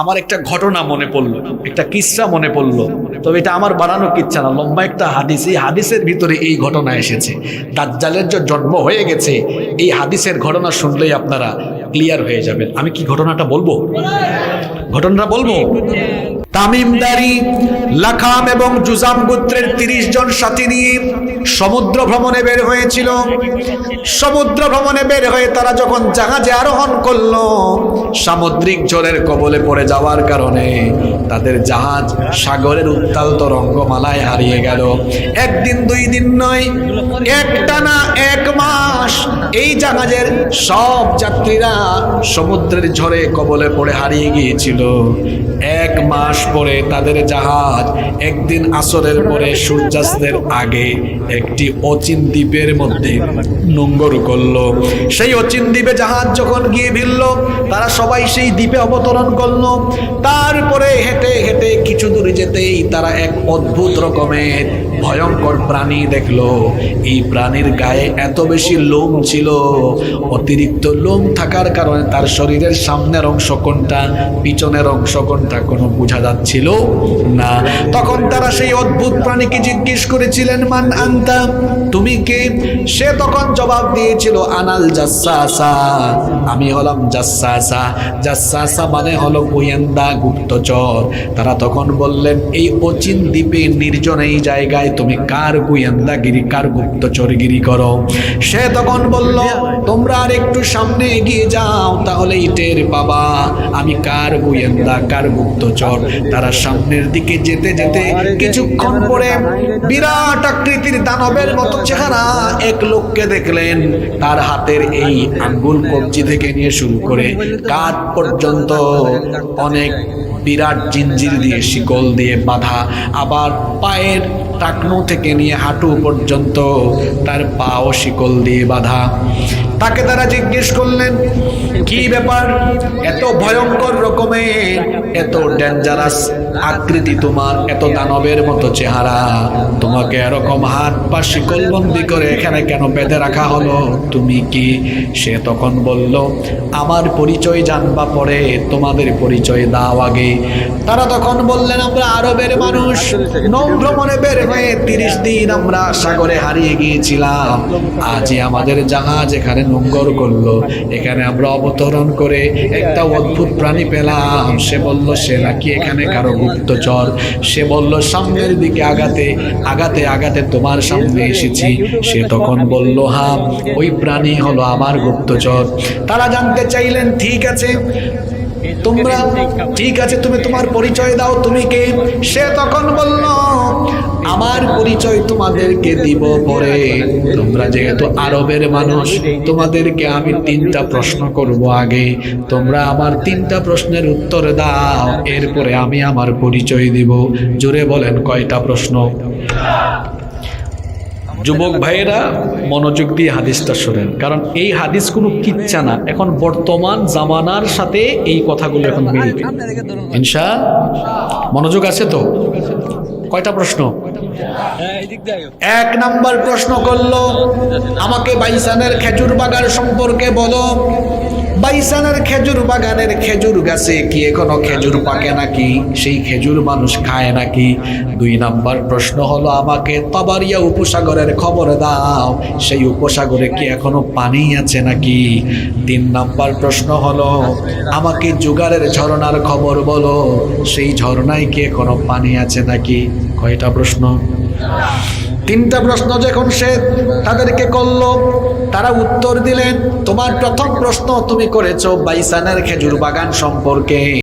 আমার একটা ঘটনা মনে পড়ল, একটা কিসা মনে পড়ল। তবে এটা আমার বানানো কিচ্ছা না, লম্বা একটা হাদিস। এই হাদিসের ভিতরে এই ঘটনা এসেছে। দাজ্জালের যে জন্ম হয়ে গেছে, এই হাদিসের ঘটনা শুনলেই আপনারা ক্লিয়ার হয়ে যাবেন। আমি কি ঘটনাটা বলব? ঘটনাটা বলব? তামিমদারি, লাখাম এবং জুজাম গোত্রের তিরিশ জন সাথী নিয়ে সমুদ্র ভ্রমণে বের হয়েছিল। সমুদ্র ভ্রমণে বের হয়ে তারা যখন জাহাজে আরোহণ করল, সামুদ্রিক জলের কবলে পড়ে যাওয়ার কারণে তাদের জাহাজ সাগরের উত্তাল তরঙ্গমালায় হারিয়ে গেল। একদিন, দুই দিন নয়, একটানা এক মাস এই জাহাজের সব যাত্রীরা সমুদ্রের ঝড়ে কবলে পড়ে হারিয়ে গিয়েছিল। এক মাস পরে তাদের জাহাজ একদিন আসরের পরে সূর্যাস্তের আগে একটি অচিন দ্বীপের মধ্যে নোঙ্গর করল। সেই অচিন দ্বীপে জাহাজ যখন গিয়ে ভিড়ল, তারা সবাই সেই দ্বীপে অবতরণ করল। তারপরে হেঁটে হেঁটে কিছু দূরে যেতেই তারা এক অদ্ভুত রকমের ভয়ঙ্কর প্রাণী দেখল। এই প্রাণীর গায়ে এত বেশি লোম ছিল। অতিরিক্ত লোম থাকার কারণে তার শরীরের সামনের অংশ কোনটা, পিছনের অংশ কোনটা কোনো বোঝা যাচ্ছিল? না। তখন তারা সেই অদ্ভুত প্রাণীকে জিজ্ঞেস করেছিলেন, মান আনতা? তুমি কে? সে তখন জবাব দিয়েছিল, আনাল জাসাসা। আমি হলাম জাসাসা। জাসাসা মানে হলো গোয়েন্দা গুপ্তচর। তারা তখন বললেন, এই অচিন দ্বীপে নির্জন এই জায়গায় তুমি কার গোয়েন্দাগিরি, কার গুপ্তচরগিরি করো? সে তখন বলল, তোমরা আর একটু সামনে এগিয়ে যাও তাহলে ইটের বাবা আমি কার গোয়েন্দা, কার গুপ্তচর? তারা সামনের দিকে যেতে যেতে কিছুক্ষণ পরে বিরাট আকৃতির দানবের মতো চেহারা এক লোককে দেখলেন। তার হাতের এই আঙ্গুল কবজি থেকে নিয়ে শুরু করে কাঠ পর্যন্ত অনেক বিরাট জিঞ্জির দিয়ে শিকল দিয়ে বাঁধা, আবার পায়ের টাকনু থেকে নিয়ে হাঁটু পর্যন্ত তার পাও শিকল দিয়ে বাঁধা। তাকে তারা জিজ্ঞেস করলেন, কি ব্যাপার? এত ভয়ঙ্কর রকমের এত ডেঞ্জারাস আকৃতি তোমার, এত দানবের মতো চেহারা। তোমাকে এরকম হাত পা শিকলবন্দি করে এখানে কেন বেঁধে রাখা হলো? তুমি কি? সে তখন বলল, আমার পরিচয় জানবা পরে, তোমাদের পরিচয় দাও আগে। তারা তখন বললেন, আমরা আরবের মানুষ নৌ ভ্রমণে বের হয়ে তিরিশ দিন আমরা সাগরে হারিয়ে গিয়েছিলাম। আজই আমাদের জাহাজ এখানে নোঙ্গর করল। এখানে আমরা অবতরণ করে একটা অদ্ভুত প্রাণী পেলাম। সে বলল, সে নাকি এখানে কারও গুপ্তচর? সে বলল, সামনের দিকে আগাতে আগাতে আগাতে তোমার সামনে এসেছি। সে তখন বলল হ্যাঁ ওই প্রাণী হলো আমার গুপ্তচর। তারা জানতে চাইলেন, ঠিক আছে, তোমরা, ঠিক আছে, তুমি তোমার পরিচয় দাও, তুমি কে? সে তখন বলল পরিচয় তোমাদেরকে দিব পরে। তোমরা যেহেতু আরবের মানুষ, তোমাদেরকে আমি তিনটা প্রশ্ন করব আগে। তোমরা আমার তিনটা প্রশ্নের উত্তর দাও, এরপরে আমি আমার পরিচয় দিব। জোরে বলেন, কয়টা প্রশ্ন? যুবক ভাইয়েরা, মনোযোগ দিয়ে হাদিসটা শোনেন। কারণ এই হাদিস কোনো কিচ্ছা না। এখন বর্তমান জামানার সাথে এই কথাগুলো এখন মিলবে। ইনশা, মনোযোগ আছে তো? কয়টা প্রশ্ন? এক নাম্বার প্রশ্ন করল আমাকে বাইসানের খেজুর বাগান সম্পর্কে বলো। বাইসানের খেজুর বাগানের খেজুর গাছে কি এখনও খেজুর পাকে নাকি? সেই খেজুর মানুষ খায় নাকি? দুই নাম্বার প্রশ্ন হলো, আমাকে তাবারিয়া উপসাগরের খবর দাও। সেই উপসাগরে কি এখনও পানি আছে নাকি? তিন নাম্বার প্রশ্ন হলো, আমাকে জুগারের ঝর্ণার খবর বলো। সেই ঝর্ণায় কি এখনও পানি আছে নাকি? কয়টা প্রশ্ন? তিনটা প্রশ্ন যখন সে তাদেরকে করল, তারা উত্তর দিলেন, তোমার প্রথম প্রশ্ন তুমি করেছ বাইসানের খেজুর বাগান সম্পর্কে।